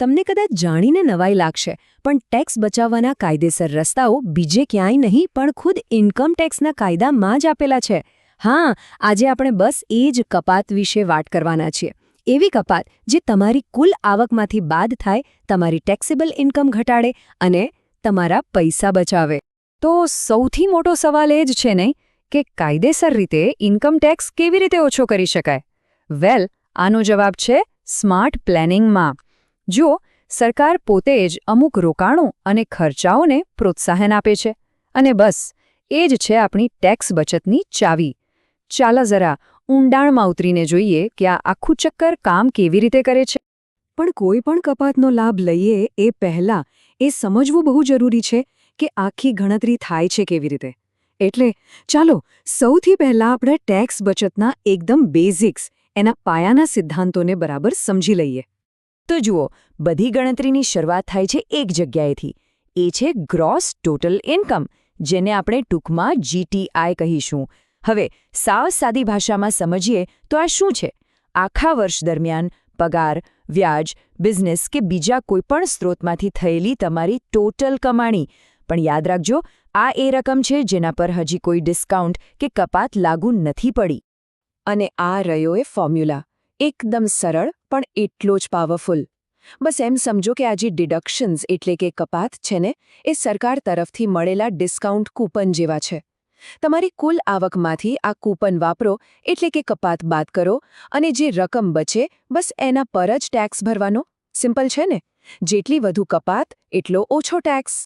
તમને કદાચ જાણીને નવાઈ લાગશે, પણ ટેક્સ બચાવવાના કાયદેસર રસ્તાઓ બીજે ક્યાંય નહીં, પણ ખુદ ઇન્કમ ટેક્સના કાયદામાં જ આપેલા છે. હા, આજે આપણે બસ એ જ કપાત વિશે વાત કરવાના છીએ. એવી કપાત જે તમારી કુલ આવકમાંથી બાદ થાય, તમારી ટેક્સેબલ ઇન્કમ ઘટાડે અને તમારા પૈસા બચાવે. તો સૌથી મોટો સવાલ એ જ છે નહીં કે કાયદેસર રીતે ઇન્કમ ટેક્સ કેવી રીતે ઓછો કરી શકાય? વેલ, આનો જવાબ છે સ્માર્ટ પ્લેનિંગમાં. જો સરકાર પોતે જ અમુક રોકાણો અને ખર્ચાઓને પ્રોત્સાહન આપે છે અને બસ, એ જ છે આપણી ટેક્સ બચતની ચાવી. ચાલો જરા ઊંડાણમાં ઉતરીને જોઈએ કે આ આખું ચક્કર કામ કેવી રીતે કરે છે. પણ કોઈ પણ કપાતનો લાભ લઈએ એ પહેલા એ સમજવું બહુ જરૂરી છે કે આખી ગણતરી થાય છે કેવી રીતે. એટલે ચાલો, સૌથી પહેલા આપણે ટેક્સ બચતના એકદમ બેઝિક્સ, એના પાયાના સિદ્ધાંતોને બરાબર સમજી લઈએ. તો જુઓ, બધી ગણતરીની શરૂઆત થાય છે એક જગ્યાએથી. એ છે ગ્રોસ ટોટલ ઇન્કમ જેને આપણે ટૂંકમાં જીટીઆઈ કહીશું. હવે, સાવ સાદી ભાષામાં સમજીએ તો આ શું છે? આખા વર્ષ દરમિયાન પગાર, વ્યાજ બિઝનેસ કે બીજા કોઈપણ સ્ત્રોતમાંથી થયેલી તમારી ટોટલ કમાણી. પણ યાદ રાખજો, આ એ રકમ છે જેના પર હજી કોઈ ડિસ્કાઉન્ટ કે કપાત લાગુ નથી પડી. અને આ રહ્યો એ ફોર્મ્યુલા એકદમ સરળ, પણ એટલો જ પાવરફુલ બસ એમ સમજો કે આ જે ડિડક્શન્સ એટલે કે કપાત છે ને, એ સરકાર તરફથી મળેલા ડિસ્કાઉન્ટ કૂપન જેવા છે. તમારી કુલ આવકમાંથી આ કૂપન વાપરો, એટલે કે કપાત બાદ કરો, અને જે રકમ બચે, બસ એના પર જ ટેક્સ ભરવાનો. સિમ્પલ છે ને? જેટલી વધુ કપાત, એટલો ઓછો ટેક્સ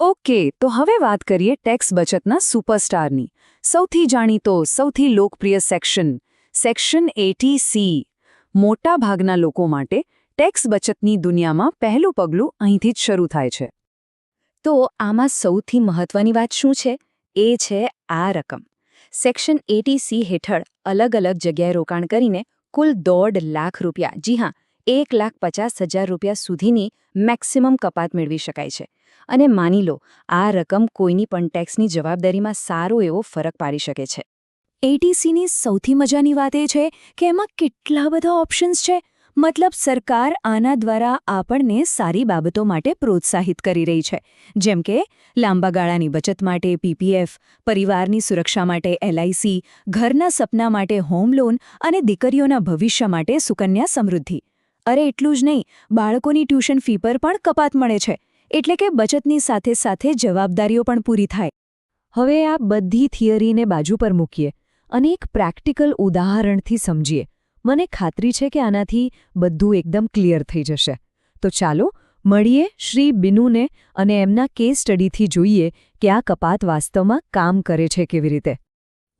ઓકે તો હવે વાત કરીએ ટેક્સ બચતના સુપરસ્ટારની સૌથી જાણીતો, સૌથી લોકપ્રિય સેક્શન સેક્શન એટી સી મોટાભાગના લોકો માટે ટેક્સ બચતની દુનિયામાં પહેલું પગલું અહીંથી જ શરૂ થાય છે. તો આમાં સૌથી મહત્વની વાત શું છે? એ છે આ રકમ. સેક્શન એટી સી હેઠળ અલગ અલગ જગ્યાએ રોકાણ કરીને કુલ દોઢ લાખ રૂપિયા, જી હા, એક લાખ પચાસ હજાર રૂપિયા સુધીની મેક્સિમમ કપાત મેળવી શકાય છે. અને માની લો, આ રકમ કોઈની પણ ટેક્સની જવાબદારીમાં સારો એવો ફરક પાડી શકે છે. એટીસીની સૌથી મજાની વાત એ છે કે એમાં કેટલા બધા ઓપ્શન્સ છે. મતલબ સરકાર આના દ્વારા આપણને સારી બાબતો માટે પ્રોત્સાહિત કરી રહી છે. જેમ કે લાંબા ગાળાની બચત માટે પીપીએફ, પરિવારની સુરક્ષા માટે એલઆઈસી, ઘરના સપના માટે હોમ લોન અને દીકરીઓના ભવિષ્ય માટે સુકન્યા સમૃદ્ધિ. અરે એટલું જ નહીં, બાળકોની ટ્યુશન ફી પર પણ કપાત મળે છે. એટલે કે બચતની સાથે સાથે જવાબદારીઓ પણ પૂરી થાય. હવે આ બધી થિયરીને બાજુ પર મૂકીએ. અને એક પ્રેક્ટિકલ ઉદાહરણથી સમજીએ. મને ખાતરી છે કે આનાથી બધું એકદમ ક્લિયર થઈ જશે. તો ચાલો મળીએ શ્રી બિનુને અને એમના કેસ સ્ટડીથી જોઈએ કે આ કપાત વાસ્તવમાં કામ કરે છે કેવી રીતે.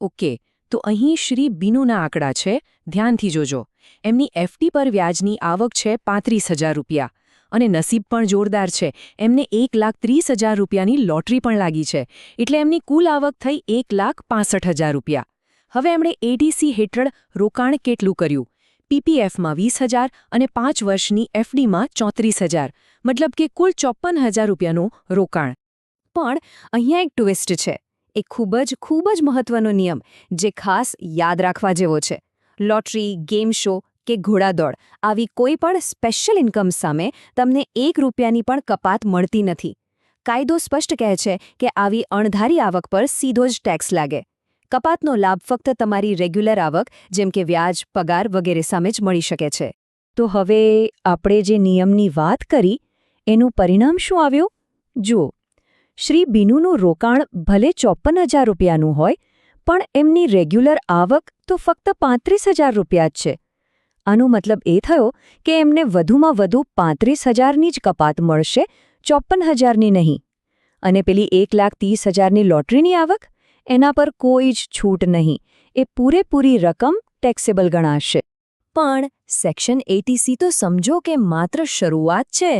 ઓકે, તો અહીં શ્રી બિનુના આંકડા છે. ધ્યાનથી જોજો. એમની એફડી પર વ્યાજની આવક છે પાંત્રીસ રૂપિયા. અને નસીબ પણ જોરદાર છે. એમને એક લાખ ત્રીસ હજાર રૂપિયાની લોટરી પણ લાગી છે. એટલે એમની કુલ આવક થઈ એક લાખ પાસઠ હજાર રૂપિયા. હવે એમણે એડીસી હેઠળ રોકાણ કેટલું કર્યું? પીપીએફમાં વીસ હજાર અને પાંચ વર્ષની એફડીમાં ચોત્રીસ હજાર. મતલબ કે કુલ ચોપ્પન હજાર રૂપિયાનું રોકાણ. પણ અહીંયા એક ટ્વિસ્ટ છે. એ ખૂબ જ ખૂબ જ મહત્વનો નિયમ, જે ખાસ યાદ રાખવા જેવો છે. લોટરી ગેમ શો કે ઘોડાદોડ, આવી કોઈ પણ સ્પેશિયલ ઇન્કમ સામે તમને એક રૂપિયાની પણ કપાત મળતી નથી. કાયદો સ્પષ્ટ કહે છે કે આવી અણધારી આવક પર સીધો જ ટેક્સ લાગે. કપાતનો લાભ ફક્ત તમારી રેગ્યુલર આવક, જેમ કે વ્યાજ, પગાર વગેરે સામે જ મળી શકે છે. તો હવે આપણે જે નિયમની વાત કરી, એનું પરિણામ શું આવ્યું? જુઓ, શ્રી બીનુનું રોકાણ ભલે ચોપ્પન હજાર રૂપિયાનું હોય, પણ એમની રેગ્યુલર આવક તો ફક્ત પાંત્રીસ હજાર રૂપિયા જ છે. આનો મતલબ એ થયો કે એમને વધુમાં વધુ પાંત્રીસ હજારની જ કપાત મળશે, ચોપ્પન હજારની નહીં. અને પેલી એક લાખ ત્રીસ હજારની લોટરીની આવક? એના પર કોઈ જ છૂટ નહીં. એ પૂરેપૂરી રકમ ટેક્સેબલ ગણાશે. પણ સેક્શન એટીસી તો સમજો કે માત્ર શરૂઆત છે.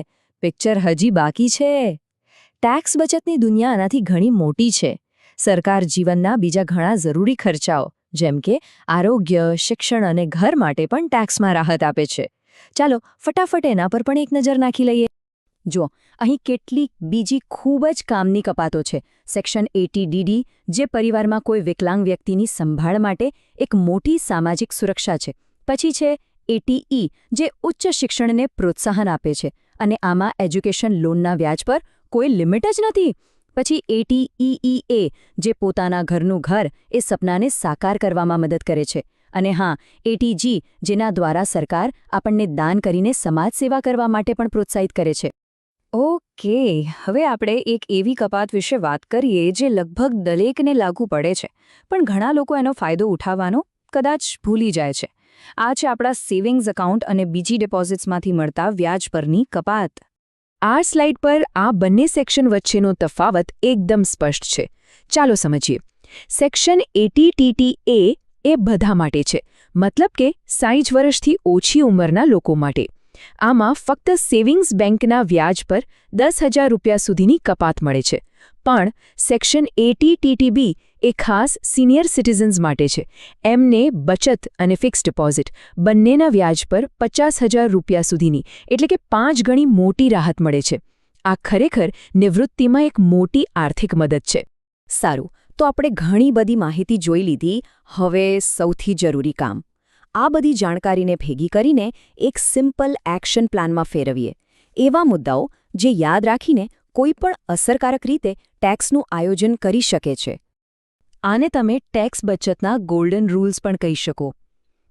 પિક્ચર હજી બાકી છે. ટેક્સ બચતની દુનિયા આનાથી ઘણી મોટી છે. સરકાર જીવનના બીજા ઘણા જરૂરી ખર્ચાઓ, જેમ કે આરોગ્ય, શિક્ષણ અને ઘર માટે પણ ટેક્સમાં રાહત આપે છે. ચાલો, ફટાફટ એના પર પણ એક નજર નાખી લઈએ. જો અહીં કેટલીક બીજી ખૂબ જ કામની કપાતો છે. સેક્શન એટી ડીડી જે પરિવારમાં કોઈ વિકલાંગ વ્યક્તિની સંભાળ માટે એક મોટી સામાજિક સુરક્ષા છે. પછી છે એટીઈ, જે ઉચ્ચ શિક્ષણને પ્રોત્સાહન આપે છે અને આમાં એજ્યુકેશન લોનના વ્યાજ પર કોઈ લિમિટ જ નથી. પછી એટીઈઈએ, જે પોતાના ઘરનું ઘર એ સપનાને સાકાર કરવામાં મદદ કરે છે. અને હા, એટીજી, જેના દ્વારા સરકાર આપણને દાન કરીને સમાજ સેવા કરવા માટે પણ પ્રોત્સાહિત કરે છે. ઓકે, હવે આપણે એક એવી કપાત વિશે વાત કરીએ જે લગભગ દરેકને લાગુ પડે છે, પણ ઘણા લોકો એનો ફાયદો ઉઠાવવાનો કદાચ ભૂલી જાય છે. આ છે આપણા સેવિંગ્સ એકાઉન્ટ અને બીજી ડિપોઝિટ્સમાંથી મળતા વ્યાજ પરની કપાત. આ સ્લાઇડ પર આ બંને સેક્શન વચ્ચેનો તફાવત એકદમ સ્પષ્ટ છે. ચાલો સમજીએ. સેક્શન એટીટીટી એ બધા માટે છે, મતલબ કે સાઈઠ વર્ષથી ઓછી ઉંમરના લોકો માટે. આમાં ફક્ત સેવિંગ્સ બેંકના વ્યાજ પર દસ હજાર રૂપિયા સુધીની કપાત મળે છે. પણ સેક્શન એટી ટીટીબી એ ખાસ સિનિયર સિટીઝન્સ માટે છે. એમને બચત અને ફિક્સ ડિપોઝિટ બંનેના વ્યાજ પર પચાસ હજાર રૂપિયા સુધીની, એટલે કે પાંચ ગણી મોટી રાહત મળે છે. આ ખરેખર નિવૃત્તિમાં એક મોટી આર્થિક મદદ છે. સારું, તો આપણે ઘણી બધી માહિતી જોઈ લીધી. હવે સૌથી જરૂરી કામ. આ બધી જાણકારીને ભેગી કરીને એક સિમ્પલ એક્શન પ્લાનમાં ફેરવીએ. એવા મુદ્દાઓ જે યાદ રાખીને કોઈ પણ અસરકારક રીતે ટેક્સનું આયોજન કરી શકે છે. આને તમે ટેક્સ બચતના ગોલ્ડન રૂલ્સ પણ કહી શકો.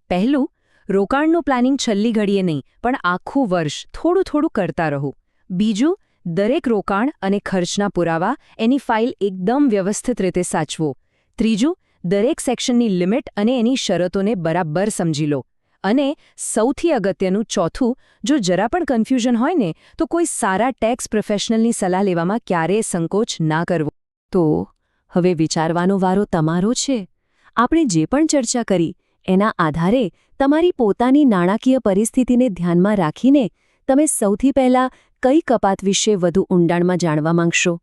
પહેલું, રોકાણનું પ્લાનિંગ છેલ્લી ઘડીએ નહીં, પણ આખું વર્ષ થોડું થોડું કરતા રહો. બીજું, દરેક રોકાણ અને ખર્ચના પુરાવા એની ફાઇલ એકદમ વ્યવસ્થિત રીતે સાચવો. ત્રીજું દરેક સેક્શનની લિમિટ અને એની શરતોને બરાબર સમજી લો. અને સૌથી અગત્યનું ચોથું, જો જરા પણ કન્ફ્યુઝન હોય ને, તો કોઈ સારા ટેક્સ પ્રોફેશનલની સલાહ લેવામાં ક્યારેય સંકોચ ના કરવો. તો હવે વિચારવાનો વારો તમારો છે. આપણે જે પણ ચર્ચા કરી, એના આધારે તમારી પોતાની નાણાકીય પરિસ્થિતિને ધ્યાનમાં રાખીને તમે સૌથી પહેલાં કઈ કપાત વિશે વધુ ઊંડાણમાં જાણવા માંગશો?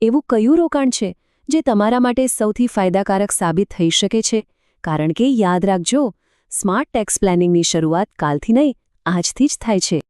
એવું કયું રોકાણ છે? જે તમારા માટે સૌથી ફાયદાકારક સાબિત થઈ શકે છે. કારણ કે યાદ રાખજો, સ્માર્ટ ટેક્સ પ્લાનિંગની શરૂઆત કાલથી નહીં, આજથી જ થાય છે.